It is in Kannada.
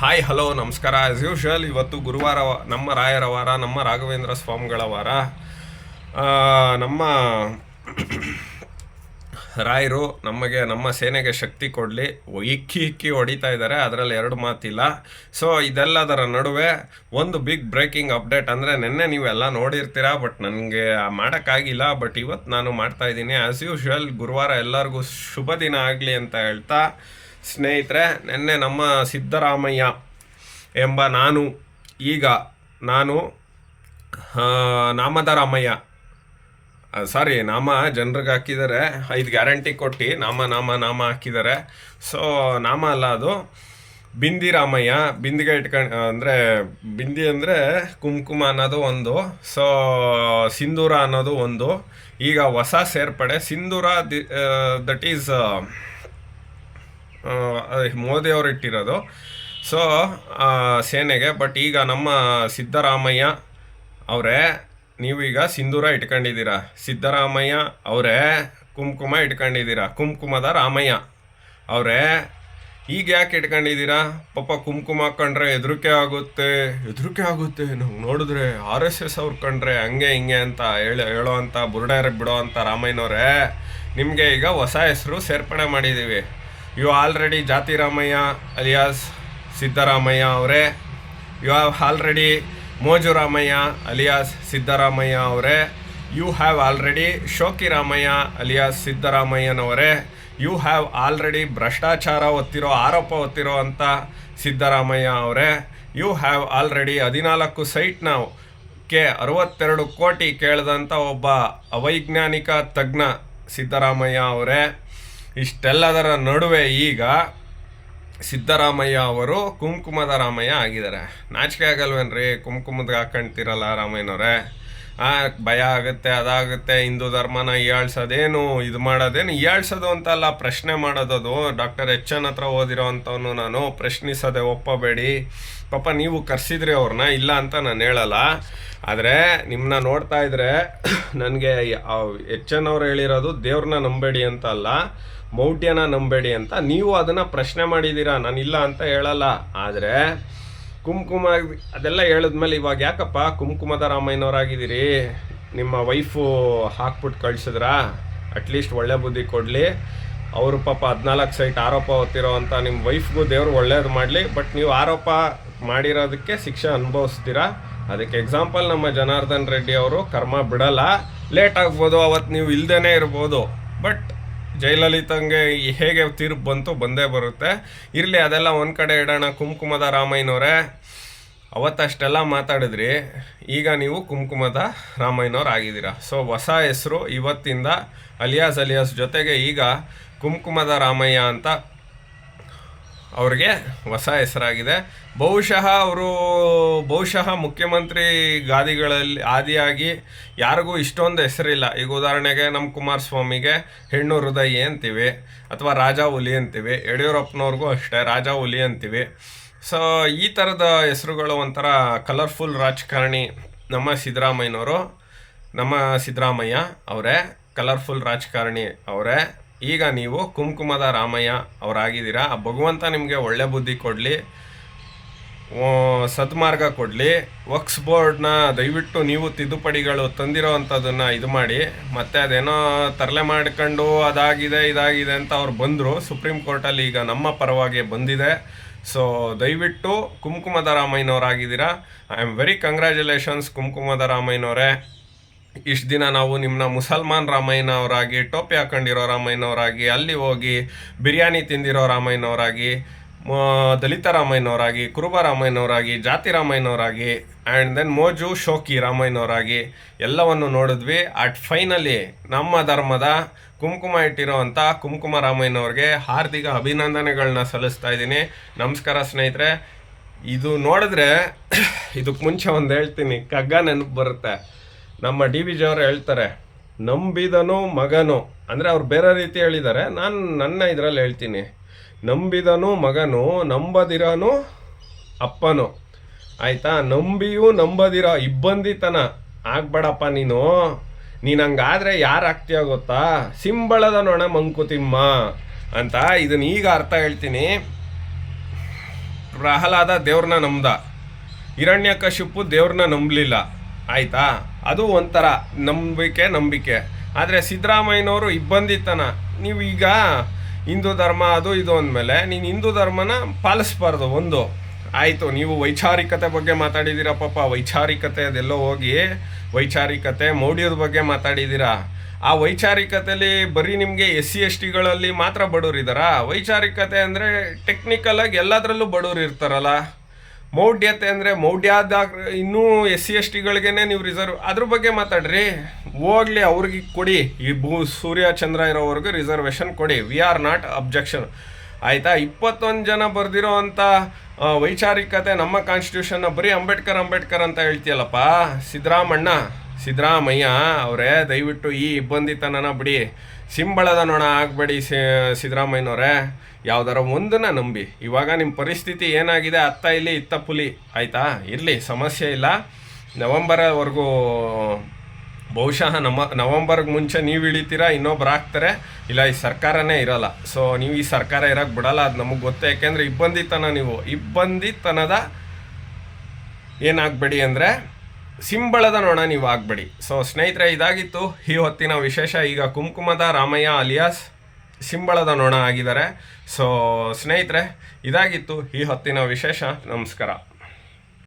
ಹಾಯ್ ಹಲೋ ನಮಸ್ಕಾರ. ಆಸ್ ಯೂಶುವಲ್ ಇವತ್ತು ಗುರುವಾರ ನಮ್ಮ ರಾಯರ ವಾರ, ನಮ್ಮ ರಾಘವೇಂದ್ರ ಸ್ವಾಮಿಗಳ ವಾರ. ನಮ್ಮ ರಾಯರು ನಮಗೆ, ನಮ್ಮ ಸೇನೆಗೆ ಶಕ್ತಿ ಕೊಡಲಿ. ಇಕ್ಕಿ ಇಕ್ಕಿ ಹೊಡಿತಾ ಇದ್ದಾರೆ, ಅದರಲ್ಲಿ ಎರಡು ಮಾತಿಲ್ಲ. ಸೊ ಇದೆಲ್ಲದರ ನಡುವೆ ಒಂದು ಬಿಗ್ ಬ್ರೇಕಿಂಗ್ ಅಪ್ಡೇಟ್ ಅಂದರೆ ನಿನ್ನೆ ನೀವೆಲ್ಲ ನೋಡಿರ್ತೀರಾ ಬಟ್ ನನಗೆ ಮಾಡೋಕ್ಕಾಗಿಲ್ಲ ಬಟ್ ಇವತ್ತು ನಾನು ಮಾಡ್ತಾ ಇದ್ದೀನಿ. ಆ್ಯಸ್ ಯೂಶುವಲ್ ಗುರುವಾರ ಎಲ್ಲರಿಗೂ ಶುಭ ದಿನ ಆಗಲಿ ಅಂತ ಹೇಳ್ತಾ ಸ್ನೇಹಿತರೆ, ನಿನ್ನೆ ನಮ್ಮ ಸಿದ್ದರಾಮಯ್ಯ ಎಂಬ ನಾನು, ಈಗ ನಾನು ನಾಮದ ರಾಮಯ್ಯ ಸಾರಿ ನಾಮ ಜನರಿಗೆ ಹಾಕಿದ್ದಾರೆ. ಐದು ಗ್ಯಾರಂಟಿ ಕೊಟ್ಟು ನಾಮ ನಾಮ ನಾಮ ಹಾಕಿದ್ದಾರೆ. ಸೊ ನಾಮ ಅಲ್ಲ ಅದು ಬಿಂದಿ ರಾಮಯ್ಯ ಬಿಂದಿಗೆ ಇಟ್ಕೊಂಡು ಅಂದರೆ, ಬಿಂದಿ ಅಂದರೆ ಕುಂಕುಮ ಅನ್ನೋದು ಒಂದು ಸೊ ಸಿಂಧೂರ ಅನ್ನೋದು ಒಂದು. ಈಗ ಹೊಸ ಸೇರ್ಪಡೆ, Sindoor the that is Modi ಅವರು ಇಟ್ಟಿರೋದು. ಸೊ ಸೇನೆಗೆ ಬಟ್ ಈಗ ನಮ್ಮ ಸಿದ್ದರಾಮಯ್ಯ ಅವರೇ, ನೀವೀಗ ಸಿಂಧೂರ ಇಟ್ಕೊಂಡಿದ್ದೀರಾ. ಸಿದ್ದರಾಮಯ್ಯ ಅವರೇ, ಕುಂಕುಮ ಇಟ್ಕೊಂಡಿದ್ದೀರಾ. ಕುಂಕುಮದ ರಾಮಯ್ಯ ಅವರೇ, ಈಗ ಯಾಕೆ ಇಟ್ಕೊಂಡಿದ್ದೀರಾ? ಪಾಪ ಕುಂಕುಮ ಕಂಡ್ರೆ ಹೆದರಿಕೆ ಆಗುತ್ತೆ. ಹೆದರಿಕೆ ಆಗುತ್ತೆ. ನಾವು ನೋಡಿದ್ರೆ ಆರ್ ಎಸ್ ಎಸ್ ಅವ್ರು ಕಂಡ್ರೆ ಹಂಗೆ ಹಿಂಗೆ ಅಂತ ಹೇಳಿ, ಹೇಳೋ ಅಂತ, ಬುರುಡಾರ ಬಿಡೋ ಅಂತ ರಾಮಯ್ಯನವರೇ, ನಿಮಗೆ ಈಗ ಹೊಸ ಹೆಸರು ಸೇರ್ಪಡೆ ಮಾಡಿದ್ದೀವಿ. ಯು ಆಲ್ರೆಡಿ ಜಾತಿ ರಾಮಯ್ಯ ಅಲಿಯಾಸ್ ಸಿದ್ದರಾಮಯ್ಯ ಅವರೇ. ಯು ಹ್ಯಾವ್ ಆಲ್ರೆಡಿ ಮೋಜು ರಾಮಯ್ಯ ಅಲಿಯಾಸ್ ಸಿದ್ದರಾಮಯ್ಯ ಅವರೇ. ಯು ಹ್ಯಾವ್ ಆಲ್ರೆಡಿ ಶೋಕಿ ರಾಮಯ್ಯ ಅಲಿಯಾಸ್ ಸಿದ್ದರಾಮಯ್ಯನವರೇ ಯು ಹ್ಯಾವ್ ಆಲ್ರೆಡಿ ಭ್ರಷ್ಟಾಚಾರ ಹೊತ್ತಿರೋ, ಆರೋಪ ಹೊತ್ತಿರೋ ಅಂತ ಸಿದ್ದರಾಮಯ್ಯ ಅವರೇ. ಯು ಹ್ಯಾವ್ ಆಲ್ರೆಡಿ ಹದಿನಾಲ್ಕು ಸೈಟ್ನ ಕೆ ಅರವತ್ತೆರಡು ಕೋಟಿ ಕೇಳಿದಂಥ ಒಬ್ಬ ಅವೈಜ್ಞಾನಿಕ ತಜ್ಞ ಸಿದ್ದರಾಮಯ್ಯ ಅವರೇ. ಇಷ್ಟೆಲ್ಲದರ ನಡುವೆ ಈಗ ಸಿದ್ದರಾಮಯ್ಯ ಅವರು ಕುಂಕುಮದ ರಾಮಯ್ಯ ಆಗಿದ್ದಾರೆ. ನಾಚಿಕೆ ಆಗಲ್ವೇನ್ರಿ? ಕುಂಕುಮದ ಹಾಕೊಂಡ್ತಿರಲ್ಲ ರಾಮಯ್ಯನವ್ರೆ? ಭಯ ಆಗುತ್ತೆ, ಅದಾಗುತ್ತೆ, ಹಿಂದೂ ಧರ್ಮನ ಹೀಯಾಳ್ಸೋದೇನು ಇದು ಮಾಡೋದೇನು ಹೀಯಾಳ್ಸೋದು ಅಂತಲ್ಲ, ಪ್ರಶ್ನೆ ಮಾಡೋದದು. ಡಾಕ್ಟರ್ ಎಚ್ ಎನ್ ಹತ್ರ ಓದಿರೋ ನಾನು ಪ್ರಶ್ನಿಸೋದೆ ಒಪ್ಪಬೇಡಿ. ಪಾಪ ನೀವು ಕರ್ಸಿದ್ರಿ ಅವ್ರನ್ನ, ಇಲ್ಲ ಅಂತ ನಾನು ಹೇಳಲ್ಲ. ಆದರೆ ನಿಮ್ಮನ್ನ ನೋಡ್ತಾ ಇದ್ರೆ, ನನಗೆ ಎಚ್ ಎನ್ ಅವ್ರು ಹೇಳಿರೋದು ದೇವ್ರನ್ನ ನಂಬೇಡಿ ಅಂತ ಅಲ್ಲ. ಮೌಢ್ಯನ ನಂಬೇಡಿ ಅಂತ ನೀವು ಅದನ್ನು ಪ್ರಶ್ನೆ ಮಾಡಿದ್ದೀರಾ ನಾನಿಲ್ಲ ಅಂತ ಹೇಳಲ್ಲ. ಆದರೆ ಕುಂಕುಮ ಅದೆಲ್ಲ ಹೇಳಿದ್ಮೇಲೆ ಇವಾಗ ಯಾಕಪ್ಪ ಕುಂಕುಮದ ರಾಮಯ್ಯನವರಾಗಿದ್ದೀರಿ? ನಿಮ್ಮ ವೈಫು ಹಾಕ್ಬಿಟ್ಟು ಕಳ್ಸಿದ್ರಾ? ಅಟ್ಲೀಸ್ಟ್ ಒಳ್ಳೆ ಬುದ್ಧಿ ಕೊಡಲಿ. ಅವರು ಪಾಪ ಹದಿನಾಲ್ಕು ಸೈಟ್ ಆರೋಪ ಹೊತ್ತಿರೋ ಅಂತ ನಿಮ್ಮ ವೈಫ್ಗೂ ದೇವರು ಒಳ್ಳೇದು ಮಾಡಲಿ ಬಟ್ ನೀವು ಆರೋಪ ಮಾಡಿರೋದಕ್ಕೆ ಶಿಕ್ಷೆ ಅನುಭವಿಸ್ತೀರಾ? ಅದಕ್ಕೆ ಎಕ್ಸಾಂಪಲ್ ನಮ್ಮ ಜನಾರ್ದನ್ ರೆಡ್ಡಿ ಅವರು, ಕರ್ಮ ಬಿಡಲ್ಲ ಲೇಟ್ ಆಗ್ಬೋದು ಅವತ್ತು ನೀವು ಇಲ್ಲದೇ ಇರ್ಬೋದು. ಬಟ್ ಜಯಲಲಿತಂಗೆ ಹೇಗೆ ತೀರ್ಪು ಬಂತು ಬಂದೇ ಬರುತ್ತೆ. ಇರಲಿ, ಅದೆಲ್ಲ ಒಂದು ಕಡೆ ಇಡೋಣ. ಕುಂಕುಮದ ರಾಮಯ್ಯನವರೇ, ಅವತ್ತಷ್ಟೆಲ್ಲ ಮಾತಾಡಿದ್ರಿ. ಈಗ ನೀವು ಕುಂಕುಮದ ರಾಮಯ್ಯನವ್ರು ಆಗಿದ್ದೀರಾ. ಸೊ ಹೊಸ ಹೆಸರು ಇವತ್ತಿಂದ ಅಲಿಯಾಸ್ ಅಲಿಯಾಸ್ ಜೊತೆಗೆ ಈಗ ಕುಂಕುಮದ ರಾಮಯ್ಯ ಅಂತ ಅವ್ರಿಗೆ ಹೊಸ ಹೆಸರಾಗಿದೆ. ಬಹುಶಃ ಅವರು, ಬಹುಶಃ ಮುಖ್ಯಮಂತ್ರಿ ಗಾದಿಗಳಲ್ಲಿ, ಆದಿಯಾಗಿ ಯಾರಿಗೂ ಇಷ್ಟೊಂದು ಹೆಸರಿಲ್ಲ. ಈಗ ಉದಾಹರಣೆಗೆ ನಮ್ಮ ಕುಮಾರಸ್ವಾಮಿಗೆ ಹೆಣ್ಣು ಹೃದಯ ಅಂತೀವಿ, ಅಥವಾ ರಾಜ ಹುಲಿ ಅಂತೀವಿ, ಯಡಿಯೂರಪ್ಪನವ್ರಿಗೂ ಅಷ್ಟೇ, ರಾಜ ಹುಲಿ ಅಂತೀವಿ. ಸೊ ಈ ಥರದ ಹೆಸರುಗಳು ಒಂಥರ ಕಲರ್ಫುಲ್ ರಾಜಕಾರಣಿ ನಮ್ಮ ಸಿದ್ದರಾಮಯ್ಯನವರು, ನಮ್ಮ ಸಿದ್ದರಾಮಯ್ಯ ಅವರೇ ಕಲರ್ಫುಲ್ ರಾಜಕಾರಣಿ ಅವರೇ. ಈಗ ನೀವು ಕುಂಕುಮದ ರಾಮಯ್ಯ ಅವರಾಗಿದ್ದೀರಾ? ಆ ಭಗವಂತ ನಿಮಗೆ ಒಳ್ಳೆ ಬುದ್ಧಿ ಕೊಡಲಿ. ಸದ್ಮಾರ್ಗ ಕೊಡಲಿ. ವಕ್ಸ್ ಬೋರ್ಡ್ನ ದಯವಿಟ್ಟು ನೀವು ತಿದ್ದುಪಡಿಗಳು ತಂದಿರೋ ಅಂಥದ್ದನ್ನು ಇದು ಮಾಡಿ. ಮತ್ತೆ ಅದೇನೋ ತರಲೆ ಮಾಡ್ಕೊಂಡು ಅದಾಗಿದೆ, ಇದಾಗಿದೆ ಅಂತ ಅವ್ರು ಬಂದರು. ಸುಪ್ರೀಂ ಕೋರ್ಟಲ್ಲಿ ಈಗ ನಮ್ಮ ಪರವಾಗಿ ಬಂದಿದೆ. ಸೊ, ದಯವಿಟ್ಟು ಕುಂಕುಮದ ರಾಮಯ್ಯನವರಾಗಿದ್ದೀರಾ? ಐ ಆಮ್ ವೆರಿ ಕಂಗ್ರ್ಯಾಚುಲೇಷನ್ಸ್ ಕುಂಕುಮದ ರಾಮಯ್ಯನವರೇ. ಇಷ್ಟು ದಿನ ನಾವು ನಿಮ್ಮನ್ನ ಮುಸಲ್ಮಾನ್ ರಾಮಯ್ಯನವರಾಗಿ, ಟೋಪಿ ಹಾಕೊಂಡಿರೋ ರಾಮಯ್ಯನವರಾಗಿ, ಅಲ್ಲಿ ಹೋಗಿ ಬಿರಿಯಾನಿ ತಿಂದಿರೋ ರಾಮಯ್ಯನವರಾಗಿ ದಲಿತ ರಾಮಯ್ಯನವರಾಗಿ, ಕುರುಬ ರಾಮಯ್ಯನವರಾಗಿ, ಜಾತಿ ರಾಮಯ್ಯನವರಾಗಿ ಆ್ಯಂಡ್ ದೆನ್ ಮೋಜು, ಶೋಕಿ ರಾಮಯ್ಯನವರಾಗಿ ಎಲ್ಲವನ್ನು ನೋಡಿದ್ವಿ. ಅಟ್ ಫೈನಲಿ ನಮ್ಮ ಧರ್ಮದ ಕುಂಕುಮ ಇಟ್ಟಿರೋ ಅಂಥ ಕುಂಕುಮ ರಾಮಯ್ಯನವ್ರಿಗೆ ಹಾರ್ದಿಕ ಅಭಿನಂದನೆಗಳನ್ನ ಸಲ್ಲಿಸ್ತಾ ಇದ್ದೀನಿ. ನಮಸ್ಕಾರ ಸ್ನೇಹಿತರೆ. ಇದು ನೋಡಿದ್ರೆ ಇದಕ್ಕೆ ಮುಂಚೆ ಒಂದು ಹೇಳ್ತೀನಿ, ಕಗ್ಗ ನೆನಪು ಬರುತ್ತೆ. ನಮ್ಮ ಡಿ ವಿ ಜಿ ಅವರು ಹೇಳ್ತಾರೆ, ನಂಬಿದನು ಮಗನು, ಅಂದರೆ ಅವ್ರು ಬೇರೆ ರೀತಿ ಹೇಳಿದ್ದಾರೆ, ನಾನು ನನ್ನ ಇದರಲ್ಲಿ ಹೇಳ್ತೀನಿ. ನಂಬಿದನು ಮಗನು, ನಂಬದಿರನು ಅಪ್ಪನು. ಆಯಿತಾ? ನಂಬಿಯೂ ನಂಬದಿರೋ ಇಬ್ಬಂದಿತನ. ಆಗ್ಬೇಡಪ್ಪ ನೀನು. ನೀನು ಹಂಗಾದ್ರೆ ಯಾರು ಆಗ್ತೀಯ ಗೊತ್ತಾ? ಸಿಂಬಳದ ನೊಣ ಮಂಕುತಿಮ್ಮ ಅಂತ ಇದನ್ನ ಈಗ ಅರ್ಥ ಹೇಳ್ತೀನಿ. ಪ್ರಹ್ಲಾದ ದೇವ್ರನ್ನ ನಂಬ್ದ. ಹಿರಣ್ಯಕಶಿಪು ದೇವ್ರನ್ನ ನಂಬಲಿಲ್ಲ. ಆಯ್ತಾ? ಅದು ಒಂಥರ ನಂಬಿಕೆ ನಂಬಿಕೆ. ಆದರೆ ಸಿದ್ದರಾಮಯ್ಯನವರು ಇಬ್ಬಂದಿತನ. ನೀವು ಈಗ ಹಿಂದೂ ಧರ್ಮ ಅದು ಇದು ಅಂದಮೇಲೆ ನೀನು ಹಿಂದೂ ಧರ್ಮನ ಪಾಲಿಸ್ಬಾರ್ದು ಒಂದು. ಆಯಿತು, ನೀವು ವೈಚಾರಿಕತೆ ಬಗ್ಗೆ ಮಾತಾಡಿದ್ದೀರಾ ಪಾಪ ವೈಚಾರಿಕತೆ ಅದೆಲ್ಲೋ ಹೋಗಿ ವೈಚಾರಿಕತೆ ಮೌಢ್ಯದ ಬಗ್ಗೆ ಮಾತಾಡಿದ್ದೀರಾ ಆ ವೈಚಾರಿಕತೆಯಲ್ಲಿ ಬರೀ ನಿಮಗೆ ಎಸ್ ಸಿ ಎಸ್ ಟಿಗಳಲ್ಲಿ ಮಾತ್ರ ಬಡವ್ರು ಇದ್ದಾರಾ ವೈಚಾರಿಕತೆ ಅಂದರೆ ಟೆಕ್ನಿಕಲಾಗಿ ಎಲ್ಲದರಲ್ಲೂ ಬಡವರು ಇರ್ತಾರಲ್ಲ ಮೌಢ್ಯತೆ ಅಂದರೆ ಮೌಢ್ಯದ ಇನ್ನೂ ಎಸ್ ಸಿ ಎಸ್ ಟಿಗಳಿಗೇನೆ ನೀವು ರಿಸರ್ವ್ ಅದ್ರ ಬಗ್ಗೆ ಮಾತಾಡ್ರಿ. ಹೋಗ್ಲಿ ಅವ್ರಿಗೆ ಕೊಡಿ. ಈ ಭೂ ಸೂರ್ಯ ಚಂದ್ರ ಇರೋವರೆಗೂ ರಿಸರ್ವೇಷನ್ ಕೊಡಿ. ವಿ ಆರ್ ನಾಟ್ ಅಬ್ಜೆಕ್ಷನ್ ಆಯಿತಾ? ಇಪ್ಪತ್ತೊಂದು ಜನ ಬರೆದಿರೋ ಅಂಥ ವೈಚಾರಿಕತೆ ನಮ್ಮ ಕಾನ್ಸ್ಟಿಟ್ಯೂಷನ್ನ ಬರೀ ಅಂಬೇಡ್ಕರ್ ಅಂಬೇಡ್ಕರ್ ಅಂತ ಹೇಳ್ತೀಯಲ್ಲಪ್ಪ. ಸಿದ್ದರಾಮಣ್ಣ. ಸಿದ್ದರಾಮಯ್ಯ ಅವರೇ, ದಯವಿಟ್ಟು ಈ ಇಬ್ಬಂದಿತನನ ಬಿಡಿ. ಸಿಂಬಳದ ನೊಣ ಆಗಬೇಡಿ ಸಿದ್ದರಾಮಯ್ಯನವರೇ. ಯಾವ್ದಾರ ಒಂದನ್ನ ನಂಬಿ. ಇವಾಗ ನಿಮ್ಮ ಪರಿಸ್ಥಿತಿ ಏನಾಗಿದೆ? ಅತ್ತ ಇಲ್ಲಿ, ಇತ್ತ ಪುಲಿ. ಆಯಿತಾ? ಇರಲಿ, ಸಮಸ್ಯೆ ಇಲ್ಲ. ನವಂಬರವರೆಗೂ ಬಹುಶಃ ನಮ್ಮ, ನವಂಬರ್ಗೆ ಮುಂಚೆ ನೀವು ಇಳಿತೀರಾ ಇನ್ನೊಬ್ರು ಹಾಕ್ತಾರೆ. ಇಲ್ಲ, ಈ ಸರ್ಕಾರನೇ ಇರಲ್ಲ. ಸೊ ನೀವು ಈ ಸರ್ಕಾರ ಇರೋಕ್ಕೆ ಬಿಡಲ್ಲ, ಅದು ನಮಗೆ ಗೊತ್ತೇ. ಯಾಕೆಂದರೆ ಇಬ್ಬಂದಿತನ ನೀವು. ಇಬ್ಬಂದಿತನದ ಏನಾಗಬೇಡಿ ಅಂದರೆ ಸಿಂಬಳದ ನೋಣ ನೀವು ಆಗಬೇಡಿ ಸೊ ಸ್ನೇಹಿತರೆ, ಇದಾಗಿತ್ತು ಈ ಹೊತ್ತಿನ ವಿಶೇಷ. ಈಗ ಕುಂಕುಮದ ರಾಮಯ್ಯ ಅಲಿಯಾಸ್ ಸಿಂಬಳದ ನೋಣ ಆಗಿದ್ದಾರೆ. ಸೊ ಸ್ನೇಹಿತರೆ, ಇದಾಗಿತ್ತು ಈ ಹೊತ್ತಿನ ವಿಶೇಷ. ನಮಸ್ಕಾರ.